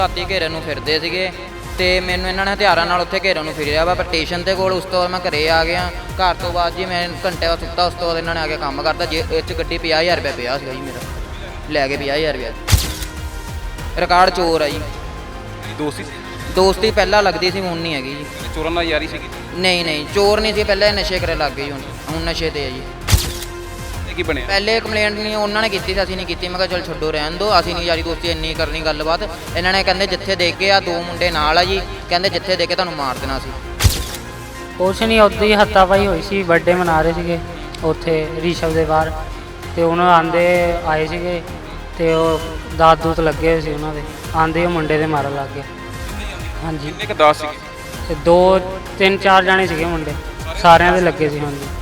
ਰਾਤੀ ਘੇਰਨ ਨੂੰ ਫਿਰਦੇ ਸੀਗੇ ਤੇ ਮੈਨੂੰ ਇਹਨਾਂ ਨੇ ਹਥਿਆਰਾਂ ਨਾਲ ਉੱਥੇ ਘੇਰਨ ਨੂੰ ਫਿਰਿਆ ਵਾ ਪਰ ਸਟੇਸ਼ਨ ਦੇ ਕੋਲ ਉਸ ਤੋਂ ਬਾਅਦ ਮੈਂ ਘਰੇ ਆ ਗਿਆ। ਘਰ ਤੋਂ ਬਾਅਦ ਜੀ ਮੈਂ ਘੰਟੇ ਬਾਅਦ ਸੁੱਤਾ ਉਸ ਤੋਂ ਬਾਅਦ ਇਹਨਾਂ ਨੇ ਆ ਕੇ ਕੰਮ ਕਰਤਾ। ਜੇ ਇਹ 'ਚ ਗੱਡੀ 50000 ਰੁਪਏ ਪਿਆ ਸੀਗਾ ਜੀ ਮੇਰਾ। ਲੈ ਕੇ 50000 ਰੁਪਏ ਰਿਕਾਰਡ ਚੋਰ ਆ ਜੀ। ਦੋਸਤੀ ਦੋਸਤੀ ਪਹਿਲਾਂ ਲੱਗਦੀ ਸੀ ਹੁਣ ਨਹੀਂ ਹੈਗੀ ਜੀ। ਚੋਰਾਂ ਨਾਲ ਯਾਰੀ ਸੀਗੀ? ਨਹੀਂ ਨਹੀਂ ਚੋਰ ਨਹੀਂ ਸੀ ਪਹਿਲਾਂ ਇਹ ਨਸ਼ੇ ਕਰਨ ਲੱਗ ਗਏ ਜੀ ਹੁਣ। ਹੁਣ ਨਸ਼ੇ ਤੇ ਆ ਜੀ। ਕੀ ਬਣਿਆ? ਪਹਿਲੇ ਕੰਪਲੇਂਟ ਨਹੀਂ ਉਹਨਾਂ ਨੇ ਕੀਤੀ ਸੀ ਅਸੀਂ ਨਹੀਂ ਕੀਤੀ। ਮੈਂ ਕਿਹਾ ਚਲ ਛੱਡੋ ਰਹਿਣ ਦਿਓ। ਅਸੀਂ ਨਹੀਂ ਯਾਰੀ ਦੋਸਤੀ ਇੰਨੀ ਕਰਨੀ ਗੱਲਬਾਤ। ਇਹਨਾਂ ਨੇ ਕਹਿੰਦੇ ਜਿੱਥੇ ਦੇਖ ਕੇ ਆ ਦੋ ਮੁੰਡੇ ਨਾਲ ਆ ਜੀ। ਕਹਿੰਦੇ ਜਿੱਥੇ ਦੇਖ ਕੇ ਤੁਹਾਨੂੰ ਮਾਰ ਦੇਣਾ ਸੀ। ਕੁਛ ਨਹੀਂ ਉੱਦਾਂ ਹੀ ਹੱਤਾਪਾਈ ਹੋਈ ਸੀ। ਬਰਥਡੇ ਮਨਾ ਰਹੇ ਸੀਗੇ ਉੱਥੇ ਰੀਸ਼ਵ ਦੇ ਬਾਹਰ। ਤੇ ਉਹਨਾਂ ਆਂਦੇ ਆਏ ਸੀਗੇ ਤੇ ਉਹ ਦਾਤ ਦੂਤ ਲੱਗੇ ਹੋਏ ਸੀ ਉਹਨਾਂ ਦੇ। ਆਂਦੇ ਉਹ ਮੁੰਡੇ ਦੇ ਮਾਰਨ ਲੱਗ ਗਏ। ਹਾਂਜੀ। ਕਿੰਨੇ ਕ ਦਾਸ ਸੀਗੇ? ਤੇ ਦੋ ਤਿੰਨ ਚਾਰ ਜਾਣੇ ਸੀਗੇ ਮੁੰਡੇ। ਸਾਰਿਆਂ ਦੇ ਲੱਗੇ ਸੀ ਹਾਂਜੀ।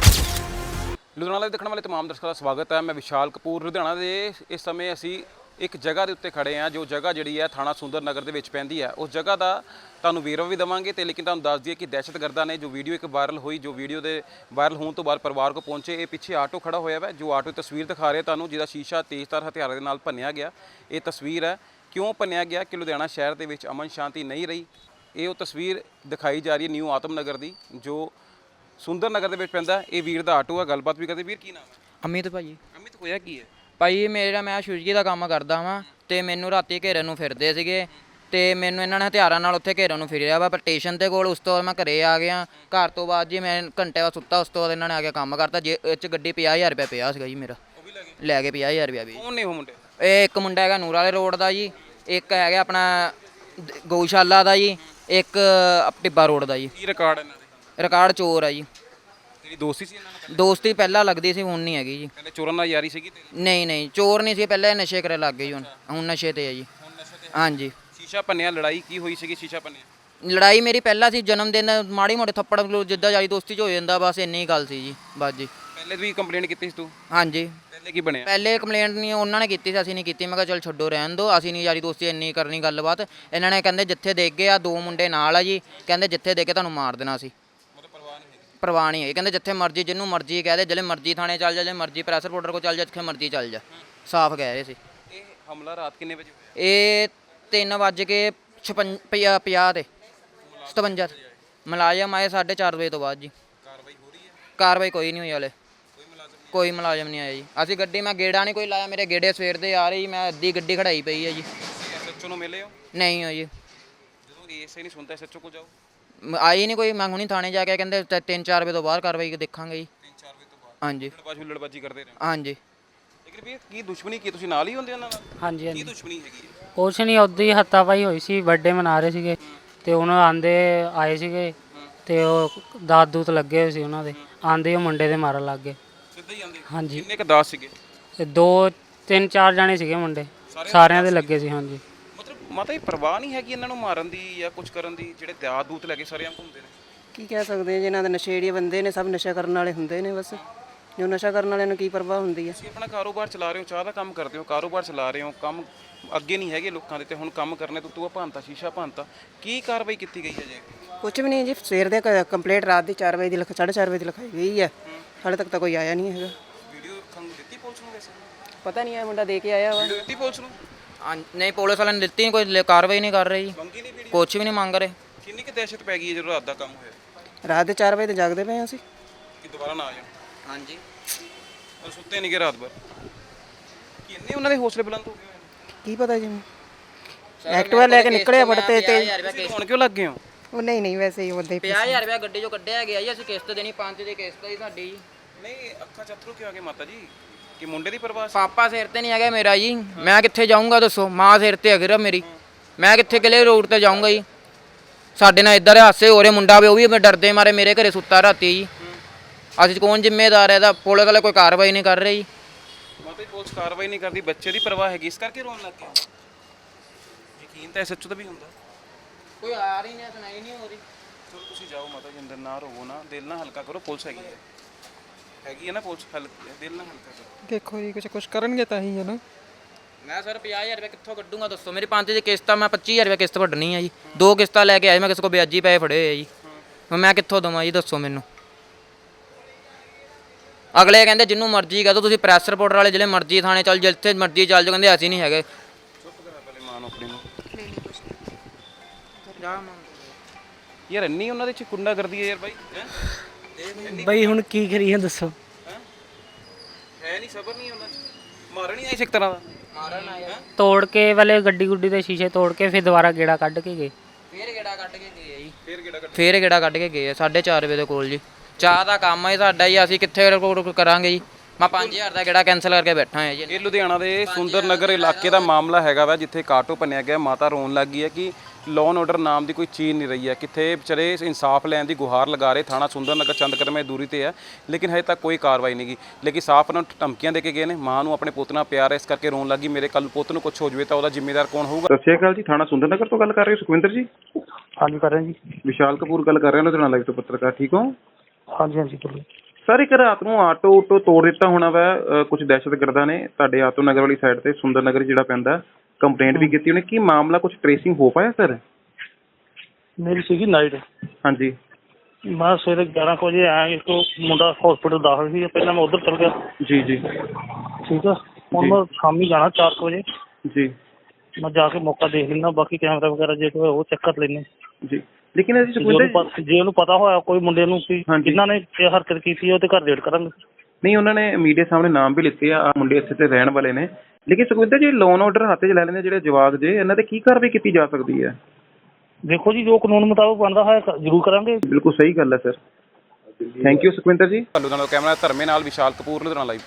ਲੁਧਿਆਣਾ ਦੇ ਦੇਖਣ ਵਾਲੇ ਤਮਾਮ ਦਰਸ਼ਕਾਂ ਦਾ ਸਵਾਗਤ ਹੈ। ਮੈਂ ਵਿਸ਼ਾਲ ਕਪੂਰ, ਲੁਧਿਆਣਾ ਦੇ। ਇਸ ਸਮੇਂ ਅਸੀਂ ਇੱਕ ਜਗ੍ਹਾ ਦੇ ਉੱਤੇ ਖੜੇ ਹਾਂ, ਜੋ ਜਗ੍ਹਾ ਜਿਹੜੀ ਹੈ ਥਾਣਾ ਸੁੰਦਰ ਨਗਰ ਦੇ ਵਿੱਚ ਪੈਂਦੀ ਹੈ। ਉਸ ਜਗ੍ਹਾ ਦਾ ਤੁਹਾਨੂੰ ਵੇਰਵਾ ਵੀ ਦਵਾਂਗੇ ਤੇ ਲੇਕਿਨ ਤੁਹਾਨੂੰ ਦੱਸ ਦਈਏ ਕਿ ਦਹਿਸ਼ਤਗਰਦਾਂ ਨੇ ਜੋ ਵੀਡੀਓ ਇੱਕ ਵਾਇਰਲ ਹੋਈ, ਜੋ ਵੀਡੀਓ ਦੇ ਵਾਇਰਲ ਹੋਣ ਤੋਂ ਬਾਅਦ ਪਰਿਵਾਰ ਕੋ ਪਹੁੰਚੇ, ਇਹ ਪਿੱਛੇ ਆਟੋ ਖੜਾ ਹੋਇਆ ਹੈ ਜੋ ਆਟੋ ਤਸਵੀਰ ਦਿਖਾ ਰਿਹਾ ਤੁਹਾਨੂੰ, ਜਿਹਦਾ ਸ਼ੀਸ਼ਾ ਤੇਜ਼ਧਾਰ ਹਥਿਆਰਾਂ ਦੇ ਨਾਲ ਭੰਨਿਆ ਗਿਆ। ਇਹ ਤਸਵੀਰ ਹੈ। ਕਿਉਂ ਭੰਨਿਆ ਗਿਆ? ਕਿ ਲੁਧਿਆਣਾ ਸ਼ਹਿਰ ਦੇ ਵਿੱਚ ਅਮਨ ਸ਼ਾਂਤੀ ਨਹੀਂ ਰਹੀ। ਇਹ ਉਹ ਤਸਵੀਰ ਦਿਖਾਈ ਜਾ ਰਹੀ ਹੈ ਨਿਊ ਆਤਮ ਨਗਰ ਦੀ, ਜੋ ਸੁੰਦਰ ਨਗਰ ਦੇ ਵਿੱਚ ਪੈਂਦਾ ਇਹ ਵੀਰ ਦਾ ਆਟੋ ਹੈ ਗੱਲਬਾਤ ਵੀ ਕਰਦੇ। ਵੀਰ ਕੀ ਨਾਮ ਹੈ ਅਮਿਤ ਭਾਜੀ। ਅਮਿਤ ਹੋਇਆ ਕੀ ਹੈ? ਭਾਈ ਮੇਰਾ ਮੈਂ ਸੁਜਗੀ ਦਾ ਕੰਮ ਕਰਦਾ ਵਾਂ ਤੇ ਮੈਨੂੰ ਰਾਤੀ ਘੇਰਨ ਨੂੰ ਫਿਰਦੇ ਸੀਗੇ ਤੇ ਮੈਨੂੰ ਇਹਨਾਂ ਨੇ ਹਥਿਆਰਾਂ ਨਾਲ ਉੱਥੇ ਘੇਰਨ ਨੂੰ ਫਿਰਿਆ ਵਾ ਪਰ ਸਟੇਸ਼ਨ ਦੇ ਕੋਲ ਉਸ ਤੋਂ ਬਾਅਦ ਮੈਂ ਘਰੇ ਆ ਗਿਆ। ਘਰ ਤੋਂ ਬਾਅਦ ਜੀ ਮੈਂ ਘੰਟੇ ਬਾਅਦ ਸੁੱਤਾ ਉਸ ਤੋਂ ਬਾਅਦ ਇਹਨਾਂ ਨੇ ਆ ਕੇ ਕੰਮ ਕਰਤਾ। ਜੇ ਇਹ 'ਚ ਗੱਡੀ 50000 ਰੁਪਏ ਪਿਆ ਸੀਗਾ ਜੀ ਮੇਰਾ। ਉਹ ਵੀ ਲੱਗੇ ਲੈ ਕੇ 50000 ਰੁਪਏ ਵੀ। ਕੌਣ ਨੇ ਉਹ ਮੁੰਡੇ? ਇਹ ਇੱਕ ਮੁੰਡਾ ਹੈਗਾ ਨੂਰ ਵਾਲੇ ਰੋਡ ਦਾ ਜੀ ਇੱਕ ਹੈਗਾ ਆਪਣਾ ਦ- ਗਊਸ਼ਾਲਾ ਦਾ ਜੀ ਇੱਕ ਟਿੱਬਾ ਰੋਡ ਦਾ ਜੀ। ਕੀ ਰਿਕਾਰਡ ਇਹਨਾਂ ਦੇ? ਰਿਕਾਰਡ ਚੋਰ ਆ ਜੀ। ਤੇਰੀ ਦੋਸਤੀ ਸੀ ਇਹਨਾਂ ਨਾਲ ਦੋਸਤੀ ਪਹਿਲਾਂ ਲੱਗਦੀ ਸੀ ਹੁਣ ਨਹੀਂ ਹੈਗੀ ਜੀ। ਕਹਿੰਦੇ ਚੋਰਾਂ ਨਾਲ ਯਾਰੀ ਸੀਗੀ ਤੇਰੀ? ਨਹੀਂ ਨਹੀਂ ਚੋਰ ਨਹੀਂ ਸੀ ਪਹਿਲਾਂ ਇਹ ਨਸ਼ੇ ਕਰਨ ਲੱਗ ਗਏ ਜੀ ਹੁਣ। ਹੁਣ ਨਸ਼ੇ ਤੇ ਆ ਜੀ। ਹੁਣ ਨਸ਼ੇ ਤੇ ਹਾਂਜੀ। ਸ਼ੀਸ਼ਾ ਭੰਨਿਆ ਲੜਾਈ ਕੀ ਹੋਈ ਸੀਗੀ ਸ਼ੀਸ਼ਾ ਭੰਨਿਆ? ਲੜਾਈ ਮੇਰੀ ਪਹਿਲਾਂ ਸੀ ਜਨਮ ਦਿਨ ਮਾੜੀ ਮੋਟੇ ਥੱਪੜ ਲੋ ਜਿੱਦਾਂ ਯਾਰੀ ਦੋਸਤੀ ਚ ਹੋ ਜਾਂਦਾ ਬਸ ਇੰਨੀ ਗੱਲ ਸੀ ਜੀ ਬਸ ਜੀ। ਪਹਿਲੇ ਵੀ ਕੰਪਲੇਂਟ ਕੀਤੀ ਸੀ ਤੂੰ? ਹਾਂਜੀ। ਪਹਿਲੇ ਕੀ ਬਣਿਆ? ਪਹਿਲੇ ਕੰਪਲੇਂਟ ਨਹੀਂ ਉਹਨਾਂ ਨੇ ਕੀਤੀ ਸੀ ਅਸੀਂ ਨਹੀਂ ਕੀਤੀ ਮੈਂ ਕਿਹਾ ਚਲ ਛੱਡੋ ਰਹਿਣ ਦਿਓ ਅਸੀਂ ਨਹੀਂ ਯਾਰੀ ਦੋਸਤੀ ਇੰਨੀ ਕਰਨੀ ਗੱਲਬਾਤ। ਇਹਨਾਂ ਨੇ ਕਹਿੰਦੇ ਜਿੱਥੇ ਦੇਖ ਗਏ ਆ ਦੋ ਮੁੰਡੇ ਨਾਲ ਆ ਜੀ ਕਹਿੰਦੇ ਜਿੱਥੇ ਦੇਖ ਕੇ ਤੁਹਾਨੂੰ ਮਾਰ ਦੇਣਾ ਸੀ ਮਤਲਬ ਪਰਵਾਹ ਨਹੀਂ ਹੈ ਕਹਿੰਦੇ ਜਿੱਥੇ ਮਰਜ਼ੀ ਜਿਹਨੂੰ ਮਰਜ਼ੀ ਕਹਿ ਦੇ ਜਿਹੜੇ ਮਰਜ਼ੀ ਥਾਣੇ ਚੱਲ ਜਾ ਜੇ ਮਰਜ਼ੀ ਪ੍ਰੈਸ ਰਿਪੋਰਟਰ ਕੋ ਚੱਲ ਜਾ ਜਿੱਥੇ ਮਰਜ਼ੀ ਚੱਲ ਜਾ। ਸਾਫ਼ ਕਹਿ ਰਹੇ ਸੀ। ਇਹ ਹਮਲਾ ਰਾਤ ਕਿੰਨੇ ਵਜੇ ਹੋਇਆ? ਇਹ 3 ਵੱਜ ਕੇ 50 ਤੇ 57 ਮੁਲਾਜ਼ਮ ਆਏ 4:30 ਵਜੇ ਤੋਂ ਬਾਅਦ ਜੀ। ਕਾਰਵਾਈ ਹੋ ਰਹੀ ਹੈ? ਕਾਰਵਾਈ ਕੋਈ ਨਹੀਂ ਹੋਈ ਹਲੇ। ਕੋਈ ਮੁਲਾਜ਼ਮ ਨਹੀਂ ਆਇਆ ਜੀ। ਅਸੀਂ ਗੱਡੀ ਮੈਂ ਗੇੜਾ ਨਹੀਂ ਕੋਈ ਲਾਇਆ ਮੇਰੇ ਗੇੜੇ ਸਵੇਰ ਦੇ ਆ ਰਹੀ ਮੈਂ ਅੱਧੀ ਗੱਡੀ ਖੜਾਈ ਪਈ ਹੈ ਜੀ। ਐਸਐਚਓ ਨੂੰ ਮਿਲੇ ਹੋ? ਨਹੀਂ ਹੋਈ ਜੀ। ਜਦੋਂ ਏਐਸਆਈ ਨਹੀਂ ਸੁਣਦਾ ਐਸਐਚਓ ਕੋਲ ਜਾਓ। ਮ- ਆਈ ਨਹੀਂ ਕੋਈ ਮੈਂ ਹੁਣੀ ਥਾਣੇ ਜਾ ਕੇ ਕਹਿੰਦੇ 3-4 ਵਜੇ ਤੋਂ ਬਾਅਦ ਕਾਰਵਾਈ ਦੇਖਾਂਗੇ ਜੀ। 3-4 ਵਜੇ ਤੋਂ ਬਾਅਦ? ਹਾਂਜੀ। ਲੜਬਾਜੀ ਹੁੱਲੜਬਾਜੀ ਕਰਦੇ ਰਹੇ। ਹਾਂਜੀ। ਲੇਕਿਨ ਵੀ ਕੀ ਦੁਸ਼ਮਣੀ ਕੀ ਤੁਸੀਂ ਨਾਲ ਹੀ ਹੁੰਦੇ ਉਹਨਾਂ ਨਾਲ? ਹਾਂਜੀ ਕੀ ਹਾਂਜੀ ਦੁਸ਼ਮਣੀ ਹੈਗੀ ਹੈ? ਕੁਛ ਨਹੀਂ ਉੱਦਾਂ ਹੀ ਹੱਤਾਪਾਈ ਹੋਈ ਸੀ ਬਰਥਡੇ ਮਨਾ ਰਹੇ ਸੀਗੇ। ਤੇ ਉਹਨਾਂ ਆਂਦੇ ਆਏ ਸੀਗੇ ਤੇ ਉਹ ਦਾਤ ਦੂਤ ਲੱਗੇ ਹੋਏ ਸੀ ਉਹਨਾਂ ਦੇ। ਆਂਦੇ ਉਹ ਮੁੰਡੇ ਦੇ ਮਾਰਨ ਲੱਗ ਗਏ। ਸਿੱਧਾ ਹੀ ਆਂਦੇ? ਹਾਂਜੀ। ਕਿੰਨੇ ਕ ਦਾਸ ਸੀਗੇ? ਤੇ ਦੋ ਤਿੰਨ ਚਾਰ ਜਾਣੇ ਸੀਗੇ ਮੁੰਡੇ। ਸਾਰਿਆਂ ਦੇ ਲੱਗੇ ਸੀ ਹਾਂਜੀ। ਮਾਤਾ ਇਹ ਪਰਵਾਹ ਨਹੀਂ ਹੈਗੀ ਇਹਨਾਂ ਨੂੰ ਮਾਰਨ ਦੀ ਜਾਂ ਕੁਝ ਕਰਨ ਦੀ ਜਿਹੜੇ ਦਾਤ ਦੂਤ ਲੈ ਕੇ ਸਾਰੇ ਆਮ ਘੁੰਮਦੇ ਨੇ? ਕੀ ਕਹਿ ਸਕਦੇ ਹਾਂ ਜਿਨ੍ਹਾਂ ਦੇ ਨਸ਼ੇੜੀ ਬੰਦੇ ਨੇ ਸਭ ਨਸ਼ਾ ਕਰਨ ਵਾਲੇ ਹੁੰਦੇ ਨੇ ਬਸ। ਜੋ ਨਸ਼ਾ ਕਰਨ ਵਾਲਿਆਂ ਨੂੰ ਕੀ ਪਰਵਾਹ ਹੁੰਦੀ ਹੈ ਤੁਸੀਂ ਆਪਣਾ ਕਾਰੋਬਾਰ ਚਲਾ ਰਹੇ ਹੋ ਚਾਹ ਦਾ ਕੰਮ ਕਰਦੇ ਹੋ ਕਾਰੋਬਾਰ ਚਲਾ ਰਹੇ ਹੋ ਕੰਮ ਅੱਗੇ ਨਹੀਂ ਹੈਗੇ ਲੋਕਾਂ ਦੇ ਤੇ ਹੁਣ ਕੰਮ ਕਰਨੇ ਤੋਂ ਤੂੰ ਭੰਤਾ ਸ਼ੀਸ਼ਾ ਭੰਤਾ। ਕੀ ਕਾਰਵਾਈ ਕੀਤੀ ਗਈ ਹੈ ਜੇ? ਕੁਝ ਵੀ ਨਹੀਂ ਜੀ ਸਵੇਰ ਦੇ ਕੰਪਲੀਟ ਰਾਤ ਦੀ 4 ਵਜੇ ਦੀ ਲਿਖ 4:30 ਵਜੇ ਦੀ ਲਿਖਾਈ ਗਈ ਹੈ ਹਾਲੇ ਤੱਕ ਤਾਂ ਕੋਈ ਆਇਆ ਨਹੀਂ ਹੈਗਾ। ਵੀਡੀਓ ਖੰਗ ਦਿੱਤੀ ਪੁਲਿਸ ਨੂੰ ਵੈਸੇ? ਪਤਾ ਨਹੀਂ ਆ ਮੁੰਡਾ ਦੇ ਕੇ ਆਇਆ ਵਾ। ਵੀਡੀਓ ਦਿੱਤੀ ਪੁਲਿਸ ਨੂੰ? ਹਾਂ- ਨਹੀਂ ਪੁਲਿਸ ਵਾਲਿਆਂ ਨੇ ਦਿੱਤੀ ਨਹੀਂ ਕੋਈ ਲ- ਕਾਰਵਾਈ ਨਹੀਂ ਕਰ ਰਹੀ ਮੰਗੀ ਨਹੀਂ ਕੁਛ ਵੀ ਨਹੀਂ ਮੰਗ ਰਹੇ। ਕਿੰਨੀ ਕਿ ਦਹਿਸ਼ਤ ਪੈ ਗਈ ਹੈ ਜਦੋਂ ਰਾਤ ਦਾ ਕੰਮ ਹੋਇਆ? ਰਾਤ ਦੇ 4 ਵਜੇ ਤੇ ਜਾਗਦੇ ਪਏ ਹਾਂ ਅਸੀਂ। ਕਿ ਦੁਬਾਰਾ ਨਾ ਆ ਜਾਣ? ਹਾਂਜੀ। ਉਹ ਸੁੱਤੇ ਨਹੀਂ ਗਏ ਰਾਤ ਭਰ? ਕਿ ਇੰਨੇ ਉਹਨਾਂ ਦੇ ਹੌਸਲੇ ਬੁਲੰਦ ਹੋ ਗਏ ਹੋਏ ਨੇ? ਕੀ ਪਤਾ ਜੀ ਐਕਟਿਵਾ ਲੈ ਕੇ ਨਿਕਲਿਆ ਬੜਤੇ ਤੇ ਤੁਸੀਂ ਹੁਣ ਕਿਉਂ ਲੱਗ ਗਏ ਹੋ? ਉਹ ਨਹੀਂ ਨਹੀਂ ਵੈਸੇ ਹੀ ਉਹਦੇ 50000 ਰੁਪਏ ਗੱਡੀ ਚੋਂ ਕੱਢਿਆ ਗਿਆ ਜੀ ਅਸੀਂ ਕਿਸ਼ਤ ਦੇਣੀ ਪੰਜ ਦੀ ਕਿਸ਼ਤ ਹੈ ਜੀ ਸਾਡੀ। ਜੀ ਨਹੀਂ ਅੱਖਾਂ ਚ ਅਥਰੂ ਕਿਉਂ ਆ ਗਏ ਮਾਤਾ ਜੀ? ਕਿ ਮੁੰਡੇ ਦੀ ਪਰਵਾਹ ਸੀ? ਪਾਪਾ ਸਿਰ ਤੇ ਨਹੀਂ ਹੈਗਾ ਮੇਰਾ ਜੀ। ਮੈਂ ਕਿੱਥੇ ਜਾਊਂਗਾ ਦੱਸੋ? ਮਾਂ ਸਿਰ ਤੇ ਹੈਗੀ ਰ ਮੇਰੀ। ਮੈਂ ਕਿੱਥੇ ਕਿਲੇ ਰੋਡ ਤੇ ਜਾਊਂਗਾ ਜੀ? ਸਾਡੇ ਨਾਲ ਇੱਧਰ ਹਾਸੇ ਹੋ ਰਹੇ ਮੁੰਡਾ ਵੀ ਉਹ ਵੀ ਮੈਂ ਡਰਦੇ ਮਾਰੇ ਮੇਰੇ ਘਰੇ ਸੁੱਤਾ ਰਾਤੀ ਜੀ। ਅਸੀਂ ਕੌਣ ਜ਼ਿੰਮੇਦਾਰ ਹੈ ਇਹਦਾ? ਪੁਲਿਸ ਵਾਲੇ ਕੋਈ ਕਾਰਵਾਈ ਨਹੀਂ ਕਰ ਰਹੇ ਜੀ। ਜੀ ਪੁਲਿਸ ਕਾਰਵਾਈ ਨਹੀਂ ਕਰਦੀ ਬੱਚੇ ਦੀ ਪਰਵਾਹ ਹੈਗੀ ਇਸ ਕਰਕੇ ਰੋਣ ਲੱਗ ਗਏ। ਯਕੀਨ ਤਾਂ ਸੱਚੋ ਦਾ ਵੀ ਹੁੰਦਾ। ਕੋਈ ਆ ਰਹੀ ਨਹੀਂ ਸੁਣਾਈ ਨਹੀਂ ਹੋ ਰਹੀ। ਚਲੋ ਤੁਸੀਂ ਜਾਓ ਮਾਤਾ ਜੀ ਅੰਦਰ ਨਾ ਰੋਵੋ ਨਾ ਦਿਲ ਨਾ ਹਲਕਾ ਕਰੋ ਪੁਲਿਸ ਹੈਗੀ ਹੈ। ਹੈਗੀ ਹੈ ਨਾ ਪੁਲਿਸ ਹਲਕਾ ਦਿਲ ਨਾ ਹਲਕਾ ਕਰੋ ਦੇਖੋ ਜੀ ਕੁਝ ਕੁਝ ਕਰਨਗੇ ਤਾਂ ਹੀ ਹੈ ਨਾ। ਮੈਂ ਸਰ 50000 ਰੁਪਏ ਕਿੱਥੋਂ ਕੱਢੂੰਗਾ ਦੱਸੋ? ਮੇਰੀ ਪੰਜ ਦੀ ਕਿਸ਼ਤ ਮੈਂ 25000 ਰੁਪਏ ਕਿਸ਼ਤ ਵੱਢਣੀ ਆ ਜੀ। ਦੋ ਕਿਸ਼ਤਾਂ ਲੈ ਕੇ ਆਏ ਮੈਂ ਕਿਸੇ ਕੋ ਵਿਆਜੀ ਪੈਸੇ ਫੜੇ ਹੋਏ ਆ ਜੀ। ਹੁਣ ਮੈਂ ਕਿੱਥੋਂ ਦਵਾਂ ਜੀ ਦੱਸੋ ਮੈਨੂੰ। ਅਗਲੇ ਕਹਿੰਦੇ ਜਿੰਨੂੰ ਮਰਜ਼ੀ ਕਹਦੋ ਤੁਸੀਂ ਪ੍ਰੈਸ ਰਿਪੋਰਟਰ ਵਾਲੇ ਜਿਹੜੇ ਮਰਜ਼ੀ ਥਾਣੇ ਚੱਲ ਜਿੱਥੇ ਮਰਜ਼ੀ ਚੱਲ ਜਾਓ ਕਹਿੰਦੇ ਅਸੀਂ ਨਹੀਂ ਹੈਗੇ। ਚੁੱਪ ਕਰਾ ਪਹਿਲੇ ਮਾਂ ਨੂੰ ਆਪਣੀ ਨੂੰ। ਯਾਰ ਇੰਨੀ ਉਹਨਾਂ ਦੇ ਚ ਕੁੰਡਾ ਕਰਦੀ ਹੈ ਯਾਰ ਬਾਈ ਹੈਂ? ਬਈ ਹੁਣ ਕੀ ਕਰੀਏ ਦੱਸੋ। ਹੈ ਨਹੀਂ ਸਬਰ ਨਹੀਂ ਉਹਨਾਂ ਚ। ਮਾਰਨ ਹੀ ਆਈ ਸੀ ਇੱਕ ਤਰ੍ਹਾਂ ਦਾ। ਤੋੜ ਕੇ ਵਾਲੇ ਗੱਡੀ ਗੁੱਡੀ ਦੇ ਸ਼ੀਸ਼ੇ ਤੋੜ ਕੇ ਫਿਰ ਦੁਬਾਰਾ ਗੇੜਾ ਕੱਢ ਕੇ ਗਏ। ਫੇਰ ਗੇੜਾ ਕੱਢ ਕੇ ਗਏ ਆ ਜੀ। ਫੇਰ ਕਿਹੜਾ ਕੱਢ ਫੇਰ ਗੇੜਾ ਕੱਢ ਕੇ ਗਏ ਆ 4:30 ਵਜੇ ਦੇ ਕੋਲ ਜੀ। ਚਾਹ ਦਾ ਕੰਮ ਹੈ ਸਾਡਾ ਜੀ ਅਸੀਂ ਕਿੱਥੇ ਰਿਕਾਰਡ ਕਰਾਂਗੇ ਜੀ। ਮੈਂ 5000 ਦਾ ਗੇੜਾ ਕੈਨਸਲ ਕਰਕੇ ਬੈਠਾ ਹਾਂ ਜੀ। ਇਹ ਲੁਧਿਆਣਾ ਦੇ ਸੁੰਦਰ ਨਗਰ ਇਲਾਕੇ ਦਾ ਮਾਮਲਾ ਹੈਗਾ ਵਾ ਜਿੱਥੇ ਕਾਟੋ ਭੰਨਿਆ ਗਿਆ। ਮਾਤਾ ਰੋਣ ਲੱਗ ਗਈ ਹੈ ਕਿ ਲੋਨ ਆਰਡਰ ਨਾਮ ਦੀ ਕੋਈ ਚੀਜ਼ ਨਹੀਂ ਰਹੀ ਹੈ। ਕਿੱਥੇ ਵਿਚਾਰੇ ਇਨਸਾਫ ਲੈਣ ਦੀ ਗੁਹਾਰ ਲਗਾ ਰਹੇ ਥਾਣਾ ਸੁੰਦਰ ਨਗਰ ਚੰਦ ਕਦਮੇ ਦੂਰੀ ਤੇ ਹੈ ਲੇਕਿਨ ਹਜੇ ਤੱਕ ਕੋਈ ਕਾਰਵਾਈ ਨਹੀਂ ਗਈ। ਲੇਕਿਨ ਸਾਫ਼ ਉਹਨਾਂ ਨੂੰ ਧਮਕੀਆਂ ਦੇ ਕੇ ਗਏ ਨੇ ਮਾਂ ਨੂੰ ਆਪਣੇ ਪੁੱਤ ਨਾਲ ਪਿਆਰ ਹੈ ਇਸ ਕਰਕੇ ਰੋਣ ਲੱਗੀ ਮੇਰੇ ਕੱਲ ਪੁੱਤ ਨੂੰ ਕੁਝ ਹੋ ਜਵੇ ਤਾਂ ਉਹਦਾ ਜ਼ਿੰਮੇਦਾਰ ਕੌਣ ਹੋਊਗਾ? ਸਤਿ ਸ਼੍ਰੀ ਅਕਾਲ ਜੀ ਥਾਣਾ ਸੁੰਦਰ ਨਗਰ ਤੋਂ ਗੱਲ ਕਰ ਰਹੇ ਹੋ ਸੁਖਵਿੰਦਰ ਜੀ? ਹਾਂਜੀ ਕਰ ਰਹੇ ਜੀ। ਵਿਸ਼ਾਲ ਕਪੂਰ ਗੱਲ ਕਰ ਰਹੇ ਹੋ ਲੁਧਿਆਣਾ ਲਾਈਵ ਤੋਂ ਪੱਤਰਕਾਰ ਠੀਕ ਹੋ? ਹਾਂਜੀ ਹਾਂਜੀ ਬੋਲੋ। ਸਰ ਇੱਕ ਰਾਤ ਨੂੰ ਆਟੋ ਉਟੋ ਤੋੜ ਦਿੱਤਾ ਹੋਣਾ ਵਾ ਕੁਝ ਦਹਿਸ਼ਤਗਰਦਾਂ ਨੇ। ਤੁਹਾਡੇ ਆਟੋ ਨਗਰ ਵਾਲੀ ਸਾਈਡ ਤੇ ਸੁੰਦਰ ਨਗਰ ਜਿਹੜਾ ਪੈਂਦਾ ਕੰਪਲੇਂਟ ਵੀ ਕੀਤੀ ਉਹਨੇ ਕੀ ਮਾਮਲਾ ਕੁਝ ਟ੍ਰੇਸਿੰਗ ਹੋ ਪਾਇਆ ਸਰ? ਮੇਰੀ ਸੀਗੀ ਨਾਈਟ ਹਾਂਜੀ। ਮੈਂ ਸਵੇਰੇ 11 ਕੁ ਵਜੇ ਆਇਆ ਇੱਕ ਮੁੰਡਾ ਹਸਪੀਟਲ ਦਾਖਲ ਸੀ ਪਹਿਲਾਂ ਮੈਂ ਉਧਰ ਚਲ ਗਿਆ। ਜੀ ਜੀ। ਠੀਕ ਆ? ਹੁਣ ਮੈਂ ਸ਼ਾਮੀ ਜਾਣਾ 4 ਵਜੇ। ਜੀ। ਮੈਂ ਜਾ ਕੇ ਮੌਕਾ ਦੇਖ ਲੈਣਾ ਬਾਕੀ ਕੈਮਰਾ ਵਗੈਰਾ ਜੇ ਕੋਈ ਉਹ ਚੈੱਕ ਕਰ ਲੈਣੇ ਜੀ। ਲੇਕਿਨ ਅਸੀਂ ਜੇ ਸੁਖਵਿੰਦਰ ਉਹਨੂੰ ਪਤਾ- ਜੇ ਉਹਨੂੰ ਪਤਾ ਹੋਇਆ ਕੋਈ ਮੁੰਡੇ ਨੂੰ ਕਿ ਹਾਂਜੀ। ਜਿਨ੍ਹਾਂ ਨੇ ਇਹ ਹਰਕਤ ਕੀਤੀ ਉਹ ਤੇ ਘਰ ਰੇਡ ਕਰਾਂਗੇ। ਨਹੀਂ ਉਹਨਾਂ ਨੇ ਮੀਡੀਆ ਸਾਹਮਣੇ ਨਾਮ ਵੀ ਲਿੱਤੇ ਆ ਆਹ ਮੁੰਡੇ ਇੱਥੇ ਤੇ ਰਹਿਣ ਵਾਲੇ ਨੇ। ਲੇਕਿਨ ਸੁਖਵਿੰਦਰ ਜੀ ਲੋਨ ਆਰਡਰ ਹੱਥ 'ਚ ਲੈ ਲੈਂਦੇ ਜਿਹੜੇ ਜਵਾਕ ਜੇ ਇਹਨਾਂ ਤੇ ਕੀ ਕਾਰਵਾਈ ਕੀਤੀ ਜਾ ਸਕਦੀ ਹੈ? ਦੇਖੋ ਜੀ ਜੋ ਕਾਨੂੰਨ ਮੁਤਾਬਕ ਬਣਦਾ ਹੈ ਜ਼ਰੂਰ ਕਰਾਂਗੇ। ਬਿਲਕੁਲ ਸਹੀ ਗੱਲ ਹੈ ਸਰ। ਥੈਂਕ ਯੂ ਸੁਖਵਿੰਦਰ ਜੀ। ਲੁਧਿਆਣਾ ਦਾ ਕੈਮਰਾ ਧਰਮੇ ਨਾਲ ਵਿਸ਼ਾਲ ਕਪੂਰ ਲੁਧਿਆਣਾ ਲਾਈਵ